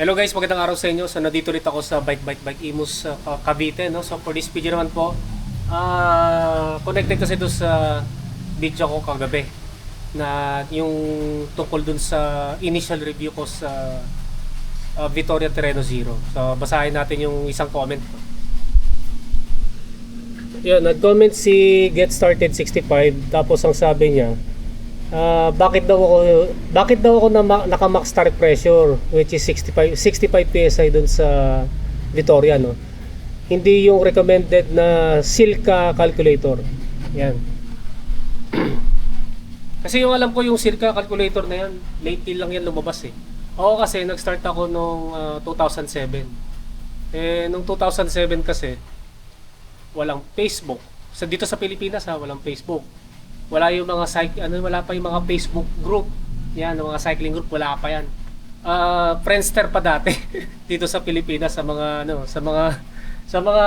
Hello guys, magandang araw sa inyo. So nandito ulit ako sa Bike Bike Bike Imus Ca- Cavite, no. So for this video naman po, ah connected kasi doon sa video ko kagabi na yung tungkol dun sa initial review ko sa ah, Vittoria Terreno Zero. So basahin natin yung isang comment. Yun, nag-comment si Get Started 65 tapos ang sabi niya Ah, bakit daw ako bakit daw ako na naka max tire pressure which is 65 65 PSI dun sa Vittoria no. Hindi yung recommended na Silka calculator. Yan. kasi yung alam ko yung Silka calculator na yan, lately lang yan lumabas eh. Oo kasi nag-start ako nung ah, 2007. Eh nung 2007 kasi walang Facebook. Sa dito sa Pilipinas ha, walang Facebook wala yung mga cyc ano wala pa yung mga Facebook group. Yan yung mga cycling group wala pa yan. Ah, Friendster pa dati dito sa Pilipinas sa mga ano sa mga sa mga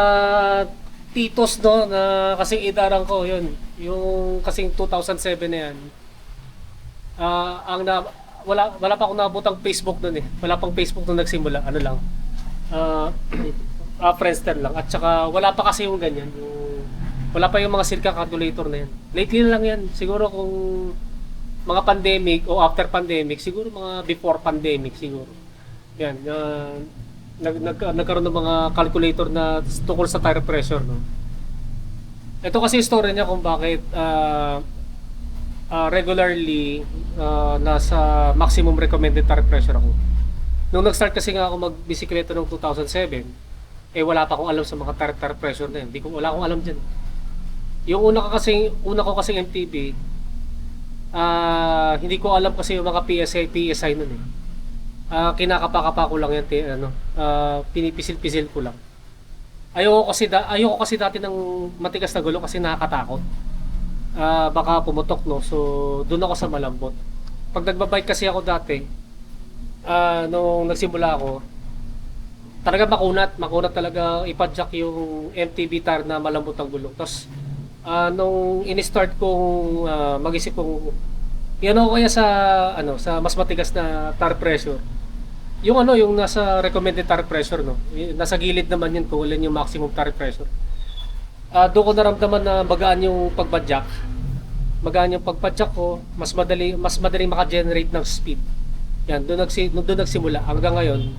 titos no na kasing idaran ko yun. Yung kasing 2007 na yan Ah, ang na, wala wala pa akong nabutang Facebook noon eh. Wala pang Facebook nung nagsimula ano lang. Ah ah, Friendster lang. At saka wala pa kasi yung ganyan yung wala pa yung mga Silka calculator na yan. Lately na lang yan. Siguro kung mga pandemic o after pandemic, siguro mga before pandemic siguro. Yan. Uh, nag, nag, nagkaroon ng mga calculator na tungkol sa tire pressure. No? Ito kasi story niya kung bakit ah, ah, regularly ah, nasa maximum recommended tire pressure ako. Nung nag-start kasi nga ako magbisikleta noong 2007, eh wala pa akong alam sa mga tire, tire pressure na yun. Di ko, wala akong alam dyan. Yung una ko kasi una ko kasi MTB, ah hindi ko alam kasi yung mga PSI PSI noon eh. Ah kinakapa-kapa ko lang yan ti- ano, ah pinipisil-pisil ko lang. Ayoko kasi da, ayoko kasi dati ng matigas na gulo kasi nakakatakot. Ah baka pumutok no. So doon ako sa malambot. Pag nagbabike kasi ako dati, ah nung nagsimula ako, talaga makunat, makunat talaga ipadjak yung MTB tire na malambot ang gulong. Tapos ah nung ini-start kong ah, mag-isip kong yan ako kaya sa ano sa mas matigas na tire pressure. Yung ano yung nasa recommended tire pressure no. Nasa gilid naman yun kung ilan yung maximum tire pressure. Ah doon ko naramdaman na magaan yung pagbadyak. Magaan yung pagpadyak ko, mas madali mas madali maka-generate ng speed. Yan, doon nagsi doon nagsimula hanggang ngayon.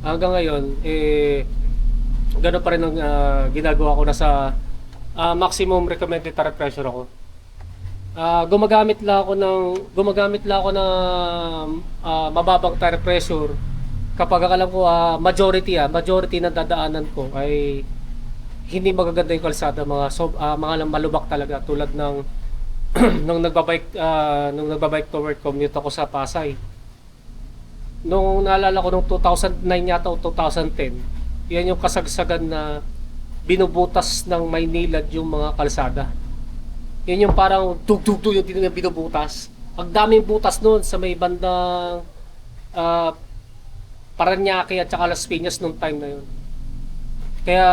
Hanggang ngayon eh gano'n pa rin ang ah, ginagawa ko na sa ah, maximum recommended tire pressure ako. Ah, gumagamit lang ako ng gumagamit lang ako ng ah, mababang tire pressure kapag alam ko ah, majority ah, majority ng dadaanan ko ay hindi magaganda yung kalsada, mga sob, ah, mga malubak talaga tulad ng nung nagbabike ah, nung nagbabike to work commute ako sa Pasay. Nung naalala ko nung 2009 yata o 2010, yan yung kasagsagan na binubutas ng Maynilad yung mga kalsada. Yun yung parang tug-tug-tug yung tinong binubutas. Ang daming butas noon sa may bandang uh, Paranaque at saka Las Piñas nung time na yun. Kaya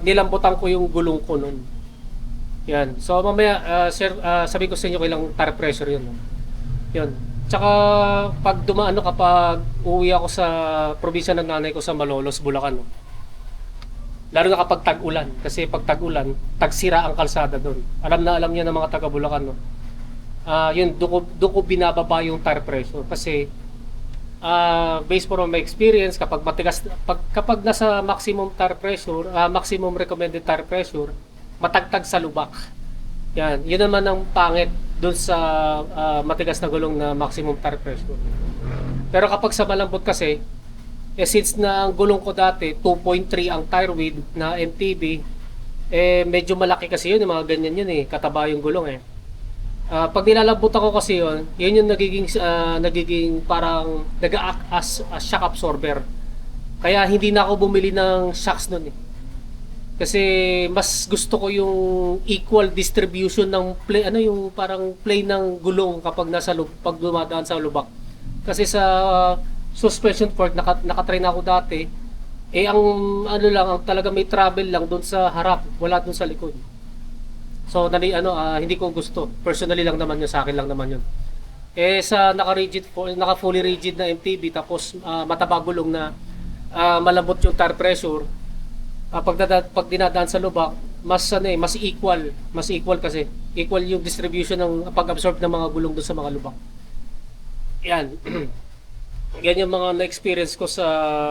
nilambutan ko yung gulong ko noon. Yan. So mamaya, ah, sir, ah, sabi ko sa inyo kailang tire pressure yun. No? Yun. Tsaka pag dumaan ano kapag uwi ako sa probinsya ng nanay ko sa Malolos, Bulacan. No? Lalo na kapag tag-ulan. Kasi pag tag-ulan, tagsira ang kalsada doon. Alam na alam niya ng mga taga Bulacan. No? Ah, yun, doon ko, doon ko binababa yung tire pressure. Kasi ah based from my experience, kapag matigas, pag, kapag nasa maximum tire pressure, ah, maximum recommended tire pressure, matagtag sa lubak. Yan, yun naman ang pangit doon sa ah, matigas na gulong na maximum tire pressure. Pero kapag sa malambot kasi, eh since na ang gulong ko dati 2.3 ang tire width na MTB, eh medyo malaki kasi yun, yung mga ganyan yun eh, kataba yung gulong eh. Ah, pag nilalambot ako kasi yun, yun yung nagiging ah, nagiging parang nag-act as, as shock absorber. Kaya hindi na ako bumili ng shocks nun eh. Kasi mas gusto ko yung equal distribution ng play ano yung parang play ng gulong kapag nasa lub, pag dumadaan sa lubak. Kasi sa uh, suspension fork naka, nakatrain ako dati eh ang ano lang ang talaga may travel lang doon sa harap, wala doon sa likod. So nali ano ah, hindi ko gusto. Personally lang naman yun sa akin lang naman yun. Eh sa naka-rigid, fo- naka-fully rigid na MTB tapos ah, mataba gulong na ah, malambot yung tire pressure, ah, pag, dada- pag dinadaan sa lubak, mas ano eh, mas equal, mas equal kasi. Equal yung distribution ng pag-absorb ng mga gulong doon sa mga lubak. Yan. Yan yung mga na-experience ko sa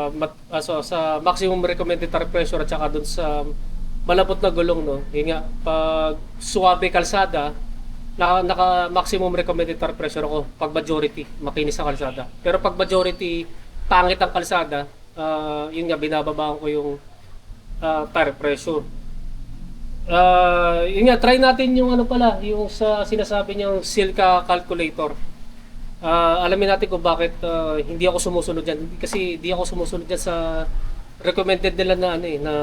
ah, so, sa maximum recommended tire pressure at saka doon sa malapot na gulong no. Yun nga pag suwabe kalsada, naka, naka maximum recommended tire pressure ako pag majority makinis sa kalsada. Pero pag majority pangit ang kalsada, ah, yun nga binababaan ko yung ah, tire pressure. Ah, yun nga try natin yung ano pala, yung sa sinasabi niyang Silka calculator. Ah, alamin natin kung bakit ah, hindi ako sumusunod diyan kasi hindi ako sumusunod diyan sa recommended nila na ano eh na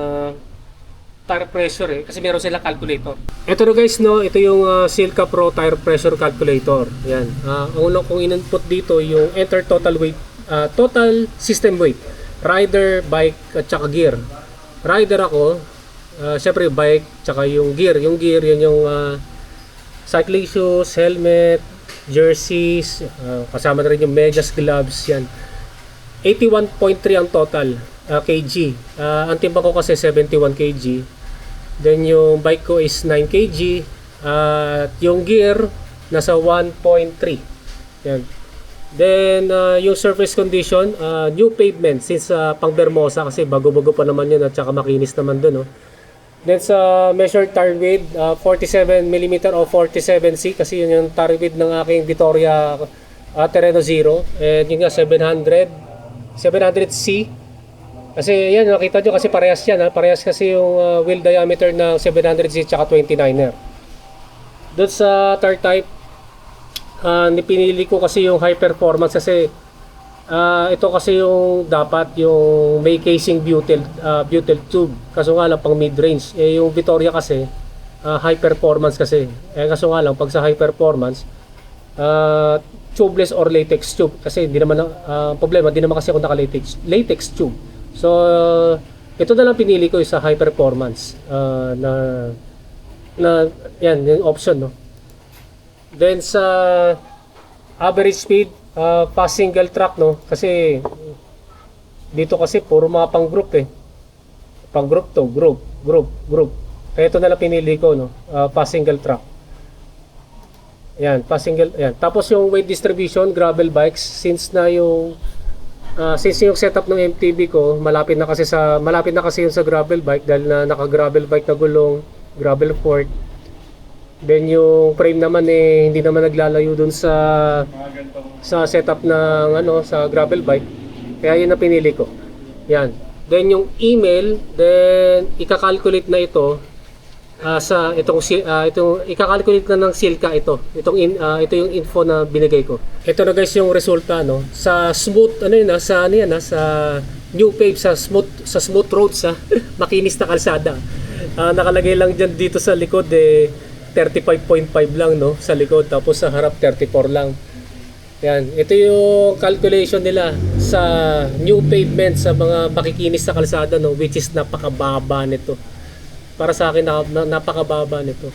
tire pressure eh kasi meron silang calculator. Ito na guys no, ito yung ah, Silka Pro tire pressure calculator. Yan. Ah, ang unang kong in-input dito yung enter total weight, ah, total system weight, rider, bike at saka gear. Rider ako, ah, syempre bike tsaka yung gear. Yung gear yun yung ah, cycling shoes, helmet, jerseys, ah, kasama na rin yung medyas, gloves, yan. 81.3 ang total ah, kg. Ah, ang timba ko kasi 71 kg. Then yung bike ko is 9 kg. At yung gear nasa 1.3. Yan. Then ah, yung surface condition, ah, new pavement since ah, pang Bermosa kasi bago-bago pa naman yun at saka makinis naman dun. No? Then sa measured tire width, uh, 47 mm o 47C kasi yun yung tire width ng aking Vittoria uh, Terreno Zero. And yun nga 700, 700C. Kasi yan, nakita nyo kasi parehas yan. Ha? Parehas kasi yung uh, wheel diameter ng 700C tsaka 29er. Doon sa tire type, uh, pinili ko kasi yung high performance kasi Ah, ito kasi yung dapat yung may casing butyl ah, butyl tube. Kaso nga lang pang mid-range. Eh yung Vittoria kasi ah, high performance kasi. Eh kaso nga lang pag sa high performance ah, tubeless or latex tube kasi hindi naman ah, problema, hindi naman kasi ako naka-latex latex tube. So ito na lang pinili ko sa high performance ah, na na yan yung option no. Then sa average speed uh, pa single track no? Kasi dito kasi puro mga pang group eh. Pang group to group group group. Kaya ito na lang pinili ko no? Uh, pa single track. Yan pa single yan tapos yung weight distribution gravel bikes since na yung uh, since yung setup ng MTB ko malapit na kasi sa malapit na kasi yun sa gravel bike dahil na naka gravel bike na gulong gravel fork Then yung frame naman eh hindi naman naglalayo dun sa sa setup ng ano sa gravel bike. Kaya yun na pinili ko. Yan. Then yung email, then ika-calculate na ito ah, sa itong ah, itong ika-calculate na ng Silka ito. Itong in, ah, ito yung info na binigay ko. Ito na guys yung resulta no. Sa smooth ano yun sa ano yan ah, sa new pave sa smooth sa smooth roads sa makinis na kalsada. Ah, nakalagay lang diyan dito sa likod eh 35.5 lang no sa likod tapos sa harap 34 lang. Yan, ito yung calculation nila sa new pavement sa mga makikinis sa kalsada no which is napakababa nito. Para sa akin na, na- napakababa nito.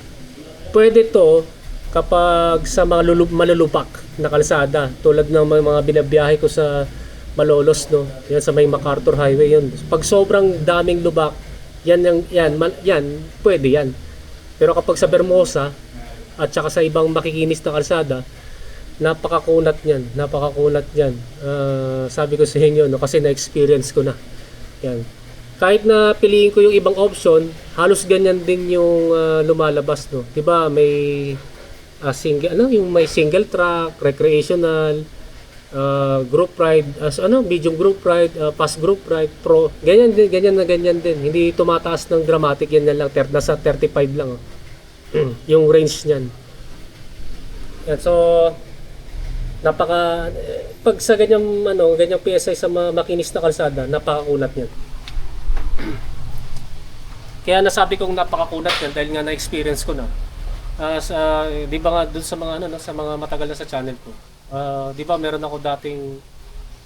Pwede to kapag sa mga lulub, malulupak na kalsada tulad ng mga, binabiyahe ko sa Malolos no. Yan sa may MacArthur Highway yun. Pag sobrang daming lubak, yan yung yan, mal, yan pwede yan. Pero kapag sa Bermosa at saka sa ibang makikinis na kalsada, napakakunat niyan, napakakunat niyan. Ah, sabi ko sa inyo no kasi na-experience ko na. Yan. Kahit na piliin ko yung ibang option, halos ganyan din yung ah, lumalabas no. 'Di ba? May ah, single ano yung may single track, recreational, ah, group ride, as ano, medium group ride, ah, fast group ride, pro. Ganyan din, ganyan na ganyan din. Hindi tumataas ng dramatic yan lang, ter, nasa 35 lang. oh. Yung range niyan. Yan, so napaka eh, pag sa ganyang ano, ganyang PSI sa mga makinis na kalsada, napakakulat niyan. Kaya nasabi kong napakakulat yan dahil nga na-experience ko na. Ah, sa, di ba nga dun sa mga ano, no, sa mga matagal na sa channel ko. Ah, di ba meron ako dating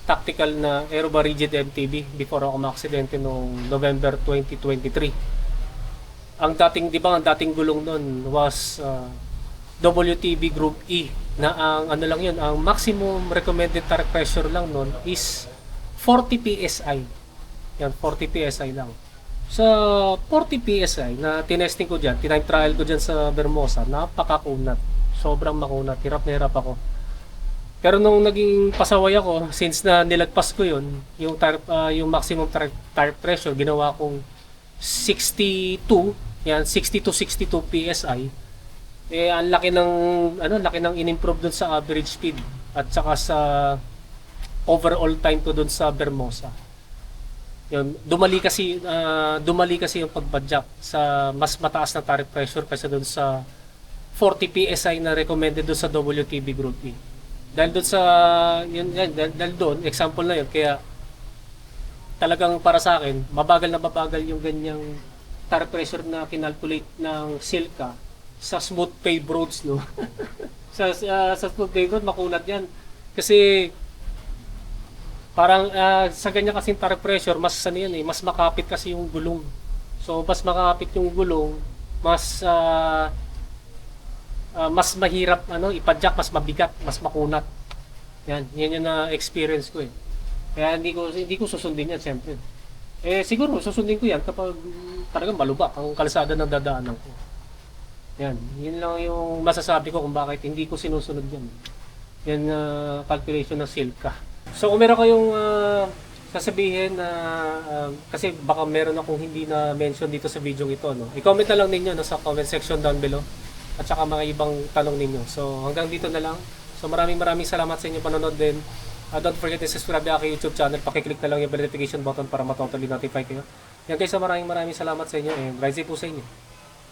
tactical na Aeroba Rigid MTB before ako maaksidente noong November 2023. Ang dating, di ba, ang dating gulong noon was ah, WTB Group E na ang ano lang yun, ang maximum recommended tire pressure lang nun is 40 PSI. Yan, 40 PSI lang. Sa 40 PSI na tinesting ko dyan, tinime trial ko dyan sa Bermosa, napakakunat. Sobrang makunat. Hirap na hirap ako. Pero nung naging pasaway ako, since na nilagpas ko yun, yung, tire, ah, yung maximum tire, tire pressure, ginawa kong 62, yan, 60 to 62 PSI. Eh, ang laki ng, ano, laki ng in-improve dun sa average speed at saka sa overall time ko dun sa Bermosa. Yun, dumali kasi ah, dumali kasi yung pagbadyak sa mas mataas na tire pressure kaysa dun sa 40 PSI na recommended dun sa WTB Group E. Dahil dun sa yun, yan, dahil, dahil doon, example na yun, kaya talagang para sa akin, mabagal na mabagal yung ganyang tire pressure na kinalculate ng Silka sa smooth paved roads, no? sa, sa, sa smooth paved road, makunat yan. Kasi parang ah, sa ganyan kasing tire pressure, mas ano yan eh, mas makapit kasi yung gulong. So, mas makapit yung gulong, mas ah, ah, mas mahirap ano, ipadyak, mas mabigat, mas makunat. Yan, yan yung na experience ko eh. Kaya hindi ko hindi ko susundin yan siyempre. Eh siguro susundin ko yan kapag talagang malubak ang kalsada ng dadaanan ko. Yan, yun lang yung masasabi ko kung bakit hindi ko sinusunod yan. Yan ah, calculation ng Silka. So kung meron kayong ah, sasabihin na ah, kasi baka meron akong hindi na mention dito sa video ito no. I-comment na lang ninyo no, sa comment section down below at saka mga ibang tanong ninyo. So hanggang dito na lang. So maraming maraming salamat sa inyo panonood din. Uh, don't forget to subscribe sa aking YouTube channel. Pakiclick na lang yung notification button para matotally notify kayo. Yan guys, so maraming maraming salamat sa inyo and ride safe po sa inyo.